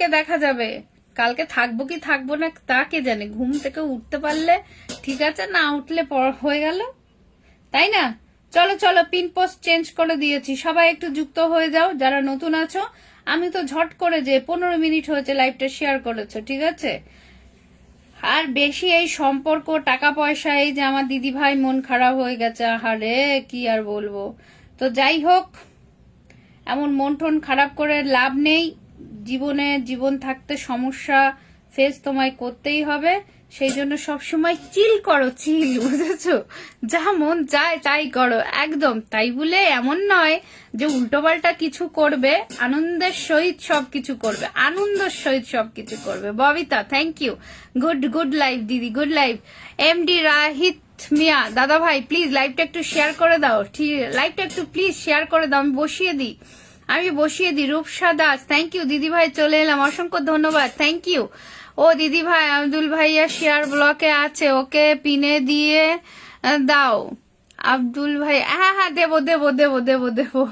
কালকে দেখা যাবে। কালকে থাকব কি থাকব না, তা কে জানে? ঘুম থেকে উঠতে পারলে ঠিক আছে, না উঠলে পর- হয়ে গেল। তাই না? চলো চলো, পিন পোস্ট চেঞ্জ করে দিয়েছি। সবাই একটু যুক্ত হয়ে যাও, যারা নতুন আছো। আমি তো ঝট করে যে পনেরো মিনিট হয়েছে লাইভটা শেয়ার করেছ, ঠিক আছে? আর বেশি এই সম্পর্ক, টাকা পয়সা, এই যে আমার দিদি ভাই মন খারাপ হয়ে গেছে, আহারে, কি আর বলব? তো যাই হোক, এমন মন টন খারাপ করে লাভ নেই। জীবনে জীবন থাকতে সমস্যা ফেস তোমায় করতেই হবে। সেই জন্য সবসময় চিল করো চিল বুঝেছ? যা মন চায় তাই করো। একদম, তাই বলে এমন নয় যে উল্টোপাল্টা কিছু করবে, আনন্দের সহিত সবকিছু করবে, আনন্দের সহিত সবকিছু করবে। Babita thank you good good life দিদি good life M D Rahit মিয়া দাদা ভাই প্লিজ লাইভটা একটু শেয়ার করে দাও। ঠিক লাইভটা একটু প্লিজ শেয়ার করে দাও, আমি বসিয়ে দিই। আমি বসিয়ে দিই, রূপসা দাস। থ্যাংক ইউ দিদি ভাই, চলে এলাম। অসংখ্য ধন্যবাদ। থ্যাংক ইউ ও দিদি ভাই, আব্দুল ভাইয়া শেয়ার ব্লকে আছে। ওকে পিনে দিয়ে দাও। আব্দুল ভাই হ্যাঁ হ্যাঁ দেবো দেবো দেবো দেবো দেবো।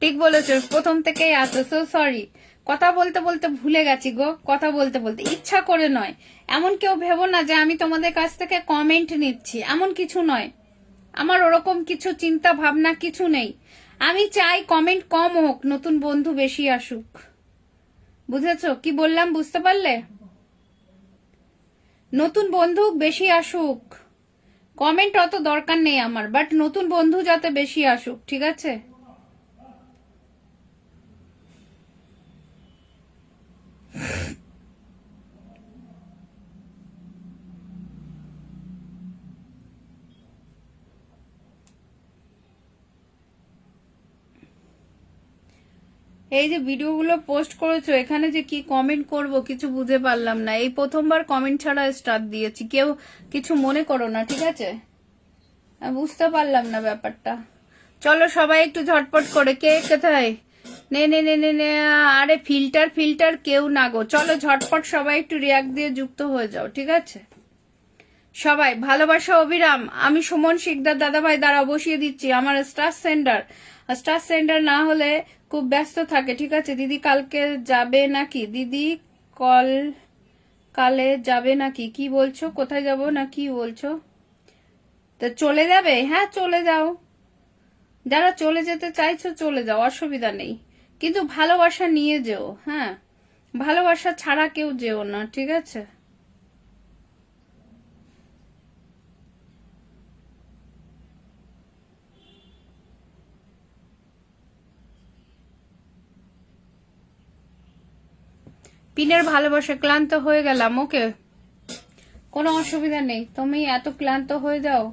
ঠিক বলেছ, প্রথম থেকেই আছে। সো সরি কথা বলতে বলতে ভুলে গেছি গো। কথা বলতে বলতে। ইচ্ছা করে নয়। এমন কেউ ভেবো না যে আমি তোমাদের কাছ থেকে কমেন্ট নিচ্ছি। এমন কিছু নয়। আমার ওরকম কিছু চিন্তা ভাবনা কিছু নেই। আমি চাই কমেন্ট কম হোক, নতুন বন্ধু বেশি আসুক। বুঝেছ? কি বললাম, বুঝতে পারলে? নতুন বন্ধু বেশি আসুক। কমেন্ট অত দরকার নেই আমার বাট নতুন বন্ধু যাতে বেশি আসুক, ঠিক আছে? এই যে ভিডিওগুলো পোস্ট করেছ, এখানে যে কি কমেন্ট করব কিছু বুঝে পারলাম না। এই প্রথমবার কমেন্ট ছাড়া স্টার্ট দিয়েছি। কেউ কিছু মনে করো না, ঠিক আছে? বুঝতে পারলাম না ব্যাপারটা। চলো সবাই একটু ঝটপট করে। কে, কোথায়? নে নে নে নে নে, আরে ফিল্টার ফিল্টার কেউ না গো। চলো ঝটপট সবাই একটু রিয়াক্ট দিয়ে যুক্ত হয়ে যাও, ঠিক আছে? সবাই, ভালোবাসা অবিরাম। আমি সুমন শিকদার দাদা ভাই দ্বারা বসিয়ে দিচ্ছি, আমার স্টার সেন্টার স্টার সেন্টার না হলে খুব ব্যস্ত থাকে, ঠিক আছে? দিদি কালকে যাবে নাকি? দিদি কল, কালে যাবে নাকি? কি বলছো? কোথায় যাব না কি বলছো? তো চলে যাবে? হ্যাঁ চলে যাও। যারা চলে যেতে চাইছো, চলে যাও, অসুবিধা নেই। কিন্তু ভালোবাসা নিয়ে যেও হ্যাঁ? ভালোবাসা ছাড়া কেউ যেও না, ঠিক আছে? পিনের ভালোবাসা ক্লান্ত হয়ে গেলাম, ওকে? কোনো অসুবিধা নেই। তুমি এত ক্লান্ত হয়ে যাও।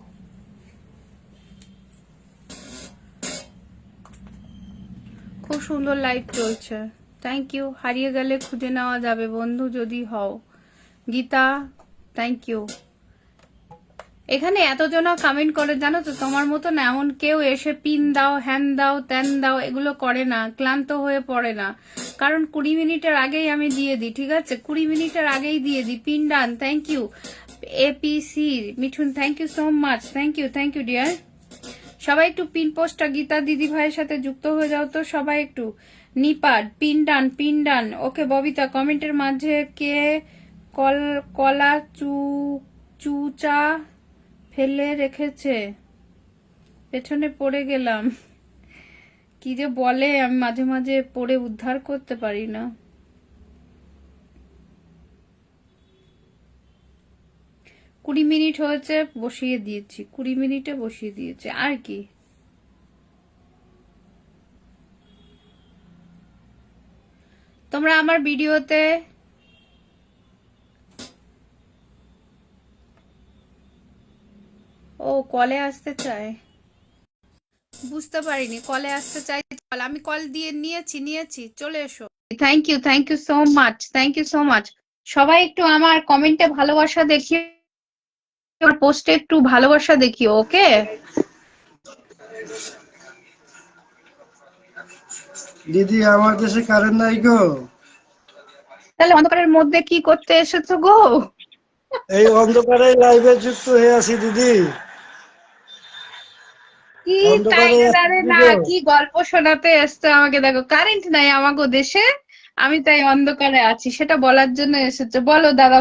খুব সুন্দর লাইভ চলছে। থ্যাংক ইউ হারিয়ে গেলে খুঁজে নেওয়া যাবে বন্ধু যদি হও। গীতা থ্যাংক ইউ এখানে এতজন কমেন্ট করে, জানো তো? তোমার মতন এমন কেউ এসে পিন দাও হ্যান দাও ত্যান দাও, এগুলো করে না, ক্লান্ত হয়ে পড়ে না। কারণ কুড়ি মিনিটের আগেই আমি দিয়ে দিই, ঠিক আছে? কুড়ি মিনিটের আগেই দিয়ে দিই। Pin done thank you APC Mithun thank you so much thank you thank you dear সবাই একটু পিন পোস্টটা গীতা দিদি ভাইয়ের সাথে যুক্ত হয়ে যাও তো, সবাই একটু। নিপাট pin done pin done okay Babita কমেন্টের মাঝে কে কল, কলা চু, চুচা ফেলে রেখেছে। পেছনে পড়ে গেলাম। কি যে বলে, আমি মাঝে মাঝে পড়ে উদ্ধার করতে পারি না। কুড়ি মিনিট হয়েছে, বসিয়ে দিয়েছি। কুড়ি মিনিটে বসিয়ে দিয়েছি। আর কি? তোমরা আমার ভিডিওতে ও কলে আসতে চায়? বুঝতে পারিনি কলে আসতে চাই কল। আমি কল দিয়ে নিয়েছি নিয়েছি চলে এসো। Thank you thank you so much thank you so much সবাই একটু আমার কমেন্টে ভালোবাসা দেখিয়ে আমার পোস্টে একটু ভালোবাসা দেখিও ওকে দিদি আমার দেশে কারেন্ট নাই গো। তাহলে অন্ধকারের মধ্যে কি করতে এসেছ গো? এই অন্ধকারে লাইভে যুক্ত হয়ে আছি দিদি। কি টাইগারে না কি গল্প শোনাতে এসছো আমাকে? দেখো কারেন্ট নাই আমাকে দেশে আমি তাই অন্ধকারে আছি। সেটা বলার জন্য এসেছে। বলো দাদা